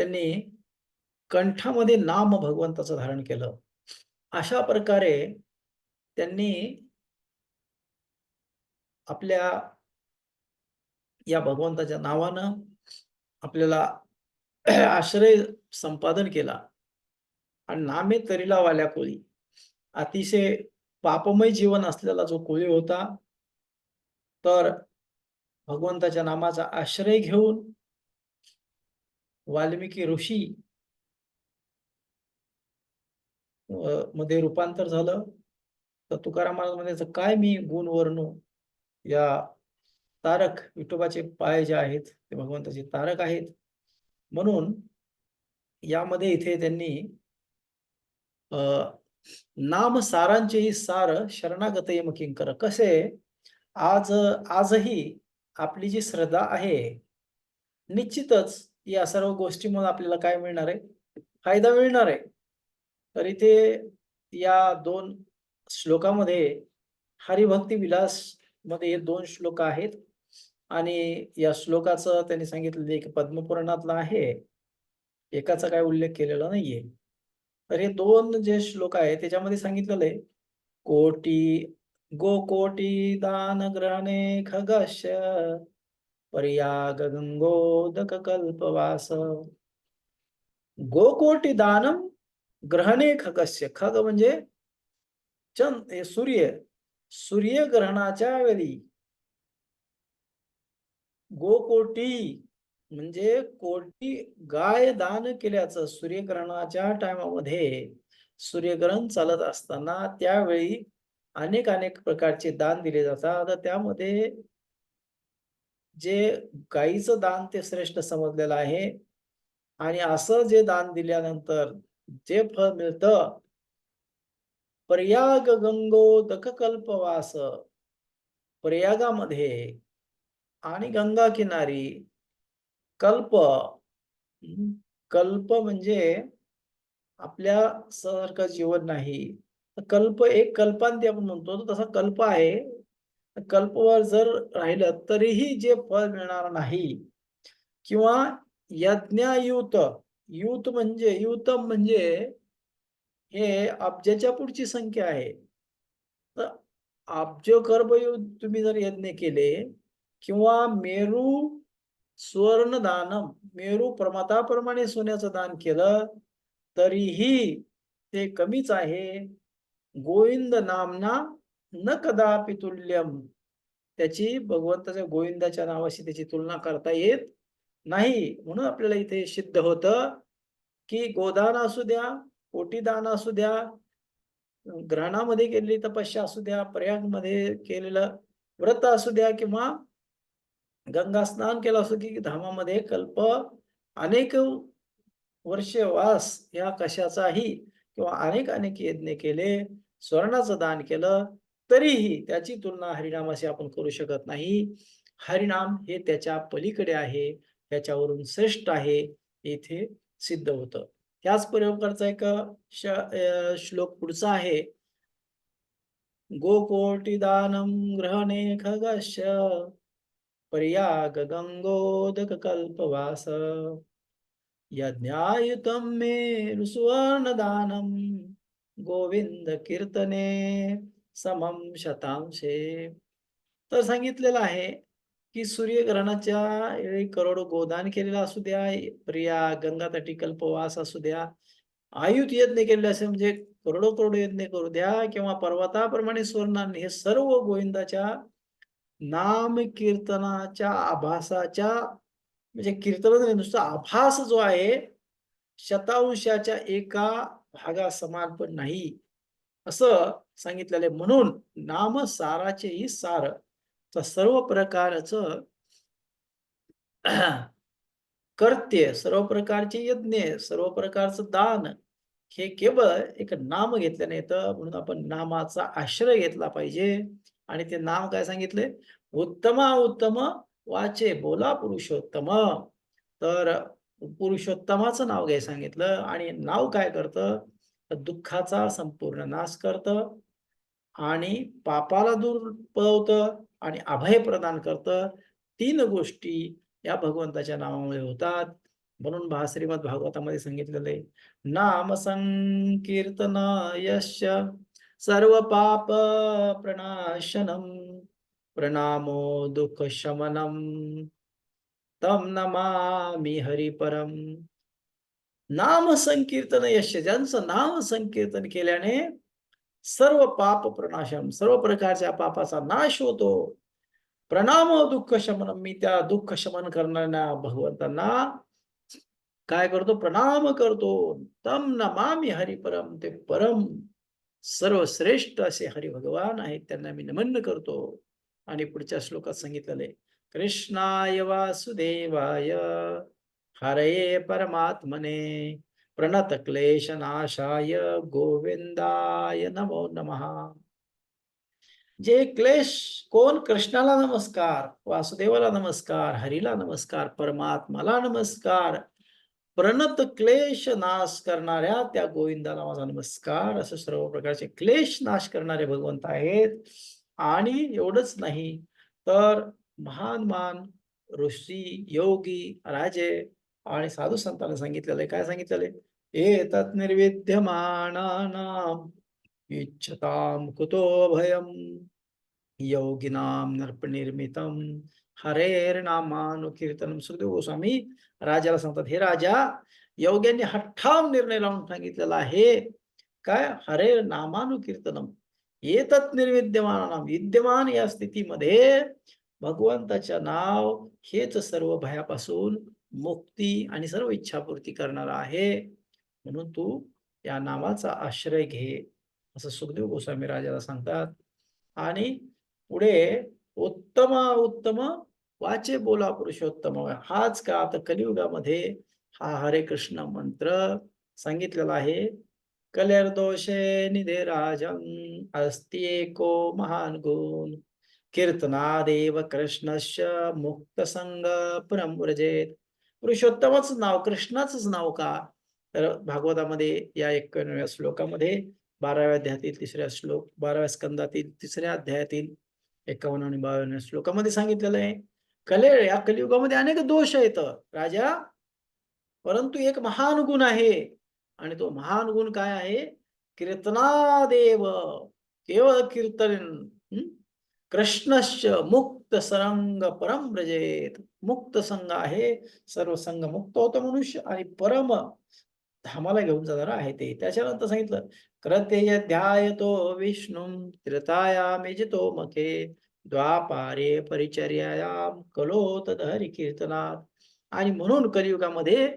त्यांनी कंठामध्ये नाम भगवंताचं धारण केलं. अशा प्रकारे त्यांनी आपल्या या भगवंताच्या नावानं आपल्याला आश्रय संपादन केला. आणि नामे तरीला वाल्या कोळी. अतिशय पापमय जीवन असलेला जो कोळी होता तर भगवंताच्या नामाचा आश्रय घेऊन वाल्मिकी ऋषी मध्ये रूपांतर झालं. तर तुकाराम महाराज म्हणायचं काय मी गुण वर्णू? या तारक विठोबाचे पाय जे आहेत ते भगवंताचे तारक आहेत. म्हणून यामध्ये इथे त्यांनी अं, नाम सारांचेही सार शरणागत यम किंकर कसे? आज आजही आपली जी श्रद्धा आहे निश्चितच या सर्व गोष्टीमुळे आपल्याला काय मिळणार आहे? फायदा मिळणार आहे. तर इथे या दोन श्लोकामध्ये हरिभक्ती विलासमध्ये हे दोन श्लोक आहेत. आणि या श्लोकाचं त्यांनी सांगितलेलं एक पद्मपुराणातलं आहे. एकाचा काय उल्लेख केलेला नाहीये. तर हे दोन जे श्लोक आहेत त्याच्यामध्ये सांगितलेलं आहे. कोटी गो कोटी दान ग्रहणे खगश पर्याग गंगोदक कल्पवास गोकोटी दानम ग्रहणे खगस्य खग म्हणजे चंद हे सूर्य सूर्यग्रहणाच्या वेळी. गोकोटी म्हणजे कोटी गाय दान केल्याचं सूर्यग्रहणाच्या टायमामध्ये. सूर्यग्रहण चालत असताना त्यावेळी अनेक अनेक प्रकारचे दान दिले जातात. त्यामध्ये जे गाईचं दान ते श्रेष्ठ समजलेलं आहे. आणि असं जे दान दिल्यानंतर जे फळ मिळतं प्रयाग गंगोदक कल्पवास प्रयागामध्ये आणि गंगा किनारी कल्प कल्प म्हणजे आपल्या सारखं जीवन नाही. कल्प एक कल्पांती आपण म्हणतो तर तसा कल्प आहे. कल्पवर जर राहिलं तरीही जे फळ मिळणार नाही किंवा यज्ञायुत युत म्हणजे युतम म्हणजे हे अब्जाच्या पुढची संख्या आहे. तर अब्ज कर्मयुग तुम्ही जर यज्ञ केले किंवा मेरू सुवर्ण दानम मेरू प्रमताप्रमाणे सोन्याचं दान केलं तरीही ते कमीच आहे. गोविंद नामना न कदापि तुल्यम त्याची भगवंताच्या गोविंदाच्या नावाशी त्याची तुलना करता येत नाही. म्हणून आपल्याला इथे सिद्ध होतं की गोदान असू द्या कोटीदान असू द्या ग्रहणामध्ये केलेली तपस्या असू द्या प्रयागमध्ये केलेलं व्रत असू द्या किंवा गंगा स्नान केलं असो की धामामध्ये कल्प अनेक वर्ष वास या कशाचाही किंवा अनेक अनेक यज्ञ केले स्वर्णाचं दान केलं तरीही त्याची तुलना हरिनामाशी आपण करू शकत नाही. हरिनाम हे त्याच्या पलीकडे आहे त्याच्यावरून श्रेष्ठ आहे इथे सिद्ध होतं. त्याच प्रकारचा एक श्लोक पुढचा आहे. गोकोटिदानम ग्रहणे खगश पर्याग गंगोदक कल्पवास यज्ञायुतम मे सुवर्णदानम गोविंद कीर्तने समम शतांशे. तर सांगितलेलं आहे की सूर्यग्रहणाच्या वेळी करोडो गोदान केलेला असू द्या प्रिया गंगातटी कल्पवास असू द्या. आयुत यज्ञ केलेले असे म्हणजे करोडो करोडो यज्ञ करू द्या किंवा पर्वताप्रमाणे स्वर्णाने हे सर्व गोविंदाच्या नाम कीर्तनाच्या आभासाच्या म्हणजे कीर्तन नुसता आभास जो आहे शतांशाच्या एका भागा समान पण नाही. असं सांगितलेलं आहे. म्हणून नाम साराचेही सार सर्व प्रकारचं कर्त्य सर्व प्रकारचे यज्ञ सर्व प्रकारचं दान हे केवळ एक नाम घेतल्याने येतं म्हणून आपण नामाचा आश्रय घेतला पाहिजे. आणि ते नाम काय सांगितले उत्तमा उत्तम वाचे बोला पुरुषोत्तम. तर पुरुषोत्तमाचं नाव घ्याय सांगितलं. आणि नाव काय करतं? दुःखाचा संपूर्ण नाश करतं आणि पापाला दूर पळवतं आणि अभय प्रदान करतं. तीन गोष्टी या भगवंताच्या नावामुळे होतात. म्हणून भा श्रीमद भागवतामध्ये सांगितलेलं आहे नाम संकीर्तन यश सर्व पाप प्रणाशनम प्रणामो दुःख शमनम तम नमामि हरिपरम। नाम संकीर्तन यश ज्यांचं नाम संकीर्तन केल्याने सर्व पाप प्रणाशम सर्व प्रकारच्या पापाचा नाश होतो. प्रणाम दुःख शमन मी त्या दुःख शमन करणाऱ्या भगवंतांना काय करतो? प्रणाम करतो. तम नमामी हरिपरम ते परम सर्वश्रेष्ठ असे हरि भगवान आहेत त्यांना मी नमन करतो. आणि पुढच्या श्लोकात सांगितलेले कृष्णाय वासुदेवाय हरये परमात्मने प्रणत क्लेशनाशाय गोविंदाय नमो नमः. जे क्लेश कोण कृष्णाला नमस्कार वासुदेवाला नमस्कार हरीला नमस्कार परमात्माला नमस्कार प्रणत क्लेश नाश करणाऱ्या त्या गोविंदाला माझा नमस्कार. असं सर्व प्रकारचे क्लेश नाश करणारे भगवंत आहेत. आणि एवढंच नाही तर महान मान ऋषी योगी राजे आणि साधू संतांना सांगितलेलं आहे. काय सांगितलेलं आहे? एतत् निर्विद्यमानानाम इच्छताम कुतो भयम योगिनाम नामानु कीर्तन सुखदेव गोस्वामी राजाला सांगतात हे राजा योग्यांनी हठ्ठाम निर्णय लावून सांगितलेला आहे. काय? हरे नामानुकीर्तनम येतत निर्विद्यमान विद्यमान या स्थितीमध्ये भगवंताच्या नाव हेच सर्व भयापासून मुक्ती आणि सर्व इच्छापूर्ती करणार आहे. म्हणून तू या नावाचा आश्रय घे. असं सुखदेव गोस्वामी राजाला सांगतात. आणि पुढे उत्तम उत्तम वाचे बोला पुरुषोत्तम हाच का? आता कलियुगामध्ये हा हरे कृष्ण मंत्र सांगितलेला आहे. कलेर्दोषे निधे राजन अस्ति एको महान गुण. कीर्तनादेव कृष्णस्य मुक्त संग परमव्रजेत पुरुषोत्तमच नाव कृष्णाच नाव का? तर भागवतामध्ये या एकोणव्या श्लोकामध्ये बाराव्या अध्यायातील तिसऱ्या श्लोक बाराव्या स्कंदातील तिसऱ्या अध्यायातील एकावन्न आणि बावन्न श्लोकामध्ये सांगितलेलं आहे. कले या कलियुगामध्ये अनेक दोष आहेत. राजा परंतु एक महान गुण आहे. आणि तो महान गुण काय आहे? कीर्तनादेव केवळ कीर्तन कृष्णश्च मुक्त सरंग परम ब्रजेत मुक्त संघ आहे सर्व संघ मुक्त होतो मनुष्य आणि परम धामाला घेऊन जाणार आहे ते. त्याच्यानंतर सांगितलं क्रतेय ध्यायतो विष्णू त्रिताया मेजितो मखे द्वापारे परिचर्यायाम कलोत हरी कीर्तनात आणि म्हणून कलियुगामध्ये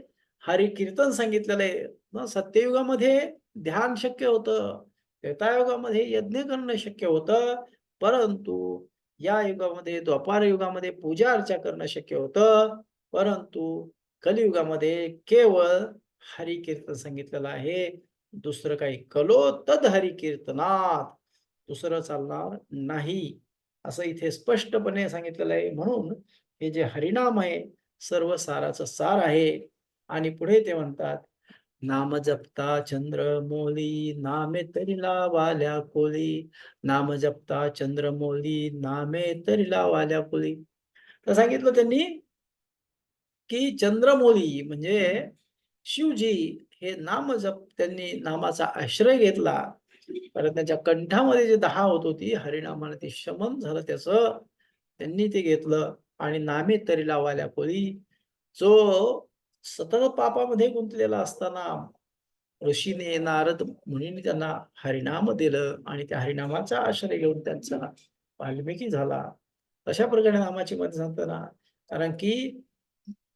हरी कीर्तन सांगितलेलं आहे. सत्ययुगामध्ये ध्यान शक्य होतं त्रेतायुगामध्ये यज्ञ करणं शक्य होतं परंतु या युगामध्ये द्वापार युगामध्ये पूजा अर्चा करणं शक्य होतं. परंतु कलियुगामध्ये केवळ हरिकीर्तन सांगितलेलं आहे. दुसरं काही कलो तद हरिकीर्तनात दुसरं चालणार नाही. असं इथे स्पष्टपणे सांगितलेलं आहे. म्हणून हे जे हरिनाम आहे सर्व साराचं सार आहे. आणि पुढे ते म्हणतात नाम जपता चंद्रमोली नामे तरी लावाल्या कोली. नाम जपता चंद्रमोली नामे तरी लावाल्या कोली. तर सांगितलं त्यांनी की चंद्रमोली म्हणजे शिवजी हे नाम जप त्यांनी नामाचा आश्रय घेतला. परत त्यांच्या कंठामध्ये जे दहा होत होती हरिनामाने ते शमन झालं त्याच त्यांनी ते घेतलं. आणि नामे तरी लावाल्या कोली. जो सतत पापामध्ये गुंतलेला असताना ऋषीने नारद मुनीने त्यांना हरिनाम दिलं आणि त्या हरिनामाचा आश्रय घेऊन त्यांचा वाल्मिकी झाला. तशा प्रकारे नामाची मध्ये सांगताना कारण की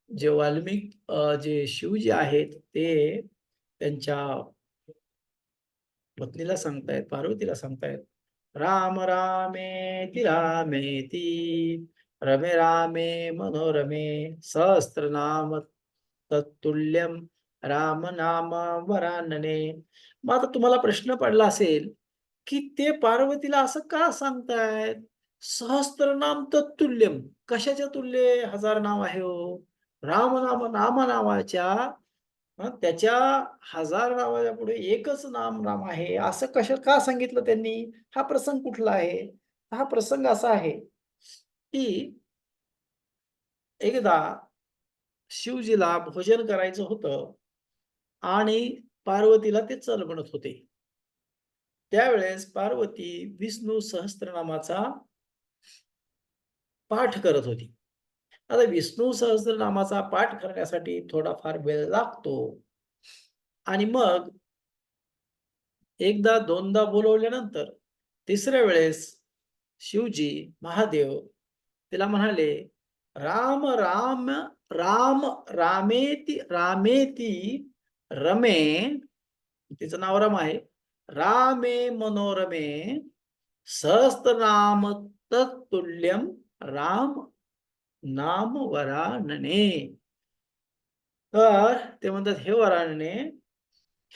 जे वाल्मिक जे शिवजी आहेत ते त्यांच्या पत्नीला सांगतायत पार्वतीला सांगतायत राम रामे ती रामेती रमे रामे मनोरमे सहस्त्र नाम तत्तुल्यम राम नाम वरानने मग आता तुम्हाला प्रश्न पडला असेल की ते पार्वतीला असं का सांगतायत? सहस्त्रनाम तत्तुल्यम कशाच्या तुल्य? हजार नाव आहे हो. राम नाम नाम नावाच्या त्याच्या हजार नावाच्या पुढे एकच नाम राम आहे. असं कशा का सांगितलं त्यांनी? हा प्रसंग कुठला आहे? हा प्रसंग असा आहे की एकदा शिवजीला भोजन करायचं होतं आणि पार्वतीला ते चल म्हणत होते. त्यावेळेस पार्वती विष्णू सहस्त्रनामाचा पाठ करत होती. आता विष्णू सहस्त्रनामाचा पाठ करण्यासाठी थोडाफार वेळ लागतो. आणि मग एकदा दोनदा बोलवल्यानंतर तिसऱ्या वेळेस शिवजी महादेव तिला म्हणाले राम राम राम रामेती रामेती रमे तिचं नाव रम आहे. रामे मनोरमे सहस्त्रनाम तत्तुल्यम राम नाम वरानने. तर ते म्हणतात हे वरानने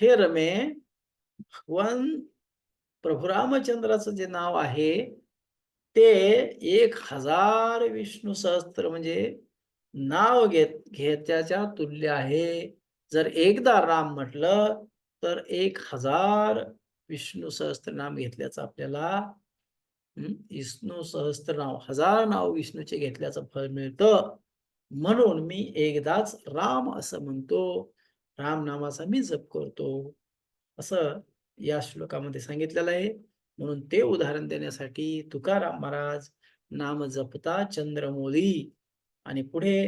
हे रमे भगवान प्रभू रामचंद्राचं जे नाव आहे ते एक हजार विष्णू सहस्त्र म्हणजे नाव घेत घेत्याच्या तुल्य आहे. जर एकदा राम म्हटलं तर एक हजार विष्णू सहस्त्र नाम घेतल्याचं आपल्याला विष्णू सहस्त्र नाव हजार नाव विष्णूचे घेतल्याचं फळ मिळतं. म्हणून मी एकदाच राम असं म्हणतो. राम नामाचा मी जप करतो. असं या श्लोकामध्ये सांगितलेलं आहे. म्हणून ते उदाहरण देण्यासाठी तुकाराम महाराज नाम जपता चंद्रमोली. आणि पुढे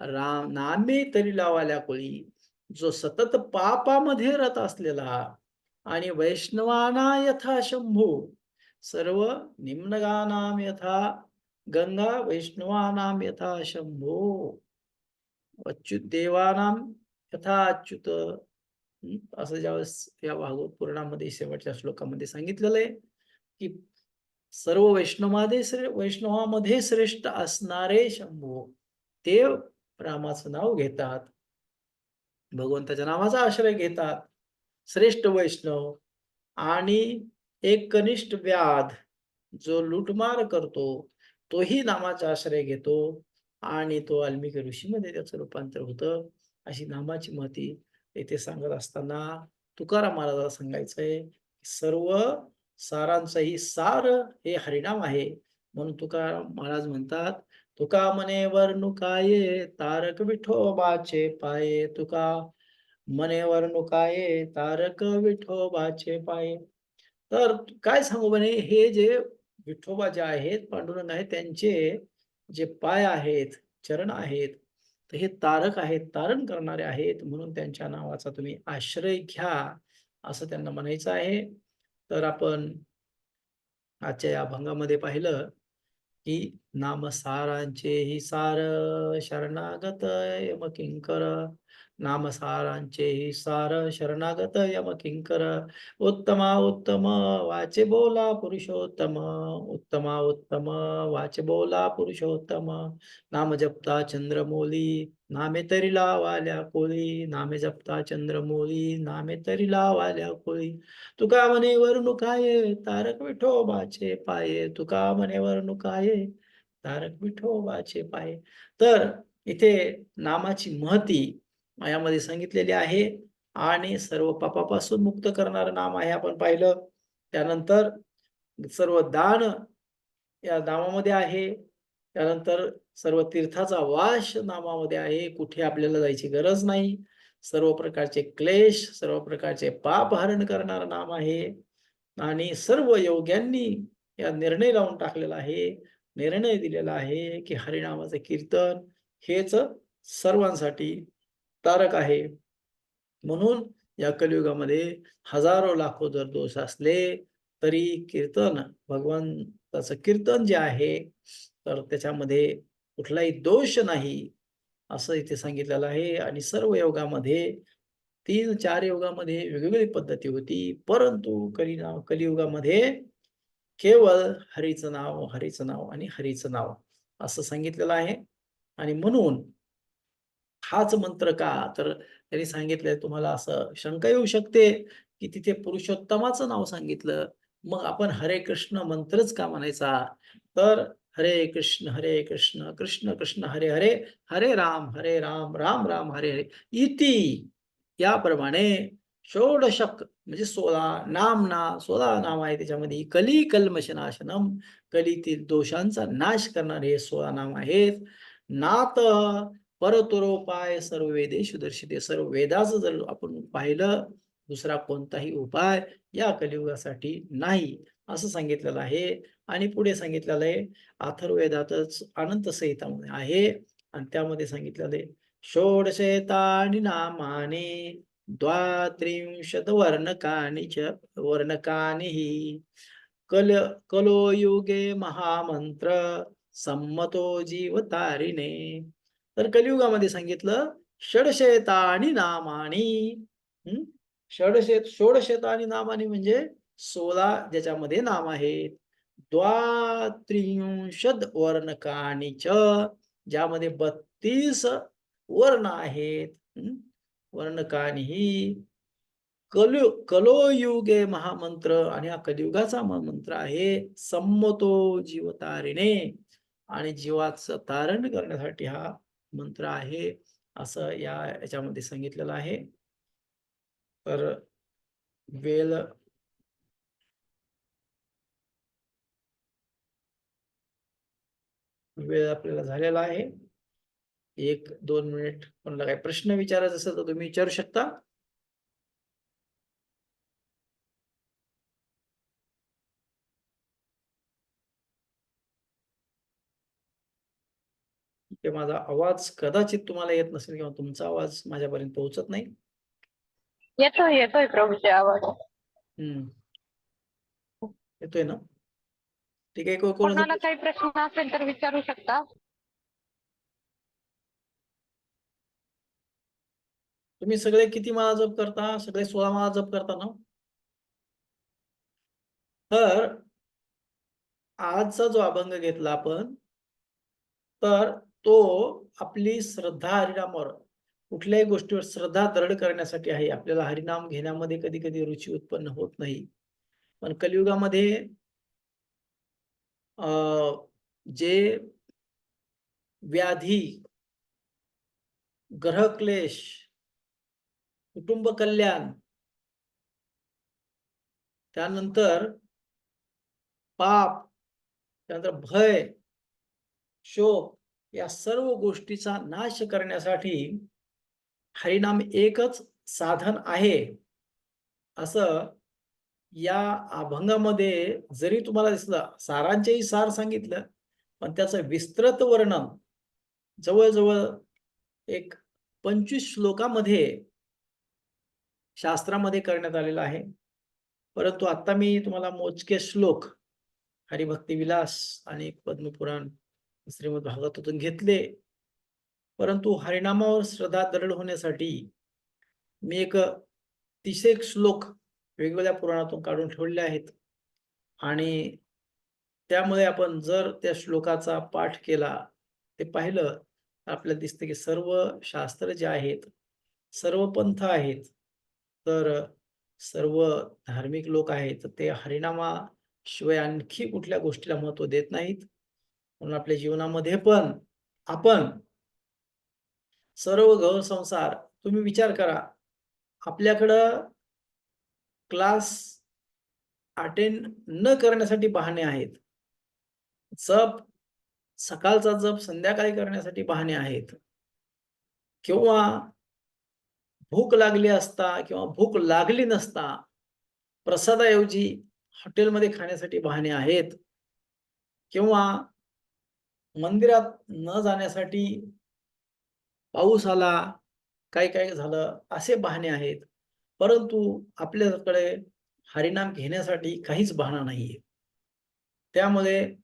राम नामे तरी लावाल्या कोळी जो सतत पापामध्ये रत असलेला आणि वैष्णवाना यथा शंभू सर्व निम्नगानाम यथा गंगा वैष्णवानाम यथा शंभो अच्युत देवानाम यथा अच्युत असं ज्यावेळेस या भागवत पुराणामध्ये शेवटच्या श्लोकामध्ये सांगितलेलं आहे की सर्व वैष्णवादे श्रे वैष्णवामध्ये श्रेष्ठ असणारे शंभू. ते रामाचं नाव घेतात. भगवंताच्या नावाचा आश्रय घेतात. श्रेष्ठ वैष्णव आणि एक कनिष्ठ व्याध जो लुटमार करतो तोही नामाचा आश्रय घेतो आणि तो वाल्मिकी ऋषीमध्ये त्याचं रूपांतर होतं. अशी नामाची महती येथे सांगत असताना तुकाराम महाराजाला सांगायचंय सर्व सारांचही सार हे हरिणाम आहे. म्हणून तुकाराम महाराज म्हणतात तुका मने वर्णुकाये तारक विठोबाचे पाये. तुका मने वर्णुकाये तारक विठोबाचे पाये. तर काय सांगू म्हणे हे जे विठोबा जे आहेत पांडुरंग आहेत त्यांचे जे पाय आहेत चरण आहेत तर हे तारक आहेत तारण करणारे आहेत. म्हणून त्यांच्या नावाचा तुम्ही आश्रय घ्या असं त्यांना म्हणायचं आहे. तर आपण आजच्या या अभंगामध्ये पाहिलं की नामसारांचे हि सार शरणागत यम किंकर. नामसारांचे हि सार शरणागत यम किंकर. उत्तमा उत्तम वाचे बोला पुरुषोत्तम. उत्तमा उत्तम वाचे बोला पुरुषोत्तम. नाम जपता चंद्रमोली नामे तरी लावाल्या कोळी. नामे जपता चंद्रमोली नामे तरी लावाल्या कोळी. तुका म्हणे वर्णुकाये तारक विठोबाचे पाये. तुका म्हणे वर्णुकाये धारक विठोबाचे पाय. तर इथे नामाची महती यामध्ये सांगितलेली आहे. आणि सर्व पापापासून मुक्त करणारं नाम आहे. आपण पाहिलं. त्यानंतर सर्व दान या नामामध्ये आहे. त्यानंतर सर्व तीर्थाचा वास नामामध्ये आहे. कुठे आपल्याला जायची गरज नाही. सर्व प्रकारचे क्लेश सर्व प्रकारचे पाप हरण करणारं नाम आहे. आणि सर्व योग्यांनी या निर्णय लावून टाकलेला आहे. निर्णय दिलेला आहे की हरिनामाचं कीर्तन हेच सर्वांसाठी तारक आहे. म्हणून या कलियुगामध्ये हजारो लाखो जर दोष असले तरी कीर्तन भगवंताचं कीर्तन जे आहे तर त्याच्यामध्ये कुठलाही दोष नाही असं इथे सांगितलेलं आहे. आणि सर्व योगामध्ये तीन चार योगामध्ये वेगवेगळी पद्धती होती. परंतु कलिना कलियुगामध्ये केवळ हरीचं नाव हरीचं नाव आणि हरीचं नाव असं सांगितलेलं आहे. आणि म्हणून हाच मंत्र का? तर त्यांनी सांगितलंय तुम्हाला असं शंका येऊ शकते की तिथे पुरुषोत्तमाचं नाव सांगितलं. मग आपण हरे कृष्ण मंत्रच का म्हणायचा? तर हरे कृष्ण हरे कृष्ण कृष्ण कृष्ण हरे हरे हरे राम हरे राम राम राम हरे हरे. इति याप्रमाणे षोडशक म्हणजे सोळा नामना सोळा नाम आहे त्याच्यामध्ये. कली कल्मशनाशनम कलीतील दोषांचा नाश करणारे हे सोळा नाम आहेत. नात परतुरोपाय सर्व वेदे सुदर्शिते. सर्व वेदाचं जर आपण पाहिलं दुसरा कोणताही उपाय या कलियुगासाठी नाही असं सांगितलेलं आहे. आणि पुढे सांगितलेलं आहे अथर्वेदातच अनंत संहितामध्ये आहे. आणि त्यामध्ये सांगितलेलं आहे षोडशेतानि नामाने द्वात्रिंशत वर्णकानि च वर्णकानि कल कलोयुगे महामंत्र संमतो जीवतारिणे। तर कलियुगामध्ये सांगितलं षडशेतानी नामानी। हम्म षडशेत षोडशेतानी नामानी म्हणजे सोळा ज्याच्यामध्ये नाम आहेत। द्वात्रिंशद वर्णकानी च ज्यामध्ये बत्तीस वर्ण आहेत। वर्णकानी कलु कलोयुगे महामंत्र आणि हा कलियुगाचा महामंत्र आहे संमतो जीवतारिणे आणि जीवाचं तारण करण्यासाठी हा मंत्र आहे असं या याच्यामध्ये सांगितलेलं आहे. तर वेळ वेळ आपल्याला झालेला आहे. एक दोन मिनिट. कोणाला काही प्रश्न विचारायचा असेल तर तुम्ही विचारू शकता. माझा आवाज कदाचित तुम्हाला येत नसेल किंवा तुमचा आवाज माझ्यापर्यंत पोहोचत नाही. येतोय येतोय प्रभूचे आवाज. हम्म. येतोय ना? ठीक आहे कोणाला काही प्रश्न असेल तर विचारू शकता. तुम्ही सगळे किती माळा जप करता? सगळे सोळा माळा जप करता ना? तर आजचा जो अभंग घेतला आपण तर तो आपली श्रद्धा हरिनामावर कुठल्याही गोष्टीवर श्रद्धा दृढ करण्यासाठी आहे. आपल्याला हरिनाम घेण्यामध्ये कधी कधी रुची उत्पन्न होत नाही. पण कलियुगामध्ये अं जे व्याधी ग्रह क्लेश कुटुंब कल्याण. त्यानंतर पाप त्यानंतर भय शोक या सर्व गोष्टीचा नाश करण्यासाठी हरिनाम एकच साधन आहे. असं या अभंगामध्ये जरी तुम्हाला दिसलं सारांचेही सार सांगितलं पण त्याचं विस्तृत वर्णन जवळजवळ एक पंचवीस श्लोकामध्ये शास्त्रामध्ये करण्यात आलेला आहे. परंतु आता मी तुम्हाला मोजके श्लोक हरिभक्ती विलास आणि पद्मपुराण श्रीमद भागवतातून घेतले. परंतु हरिनामावर श्रद्धा दृढ होण्यासाठी मी एक तिशे श्लोक वेगवेगळ्या पुराणातून काढून ठेवले आहेत. आणि त्यामुळे आपण जर त्या श्लोकाचा पाठ केला ते पाहिलं तर आपल्याला दिसतं की सर्व शास्त्र जे आहेत सर्व पंथ आहेत तर सर्व धार्मिक लोक आहेत ते हरिनामाशिवाय आणखी कुठल्या गोष्टीला महत्त्व देत नाहीत. म्हणून आपल्या जीवनामध्ये पण आपण सर्व घर संसार तुम्ही विचार करा. आपल्याकडं क्लास अटेंड न करण्यासाठी बहाणे आहेत. जप सकाळचा जप संध्याकाळी करण्यासाठी बहाणे आहेत. किंवा भूक लागली असता किंवा भूक लागली नसता प्रसादाऐवजी हॉटेलमध्ये खाण्यासाठी बहाणे आहेत किंवा मंदिरात न जाण्यासाठी पाऊस आला काय काय झालं असे बहाणे आहेत. परंतु आपल्याकडे हरिनाम घेण्यासाठी काहीच बहाणा नाहीये. त्यामुळे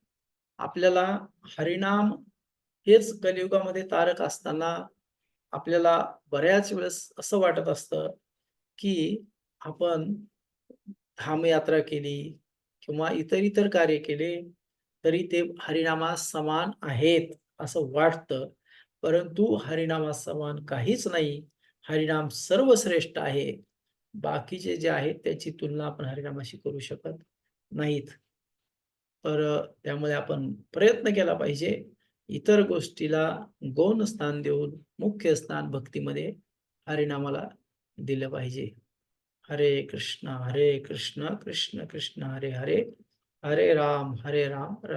आपल्याला हरिनाम हेच कलियुगामध्ये तारक असताना आपल्याला बऱ्याच वेळेस असं वाटत असतं की आपण धामयात्रा केली किंवा इतर इतर कार्य केले तरी ते हरिनामा समान आहेत असं वाटतं. परंतु हरिनामा समान काहीच नाही. हरिनाम सर्वश्रेष्ठ आहे. बाकीचे जे आहेत त्याची तुलना आपण हरिनामाशी करू शकत नाहीत. तर त्यामुळे आपण प्रयत्न केला पाहिजे. इतर गोष्टीला गौण स्थान देऊन मुख्य स्थान भक्तीमध्ये हरिनामाला दिलं पाहिजे. हरे कृष्ण हरे कृष्ण कृष्ण कृष्ण हरे हरे. हरे राम हरे राम राम.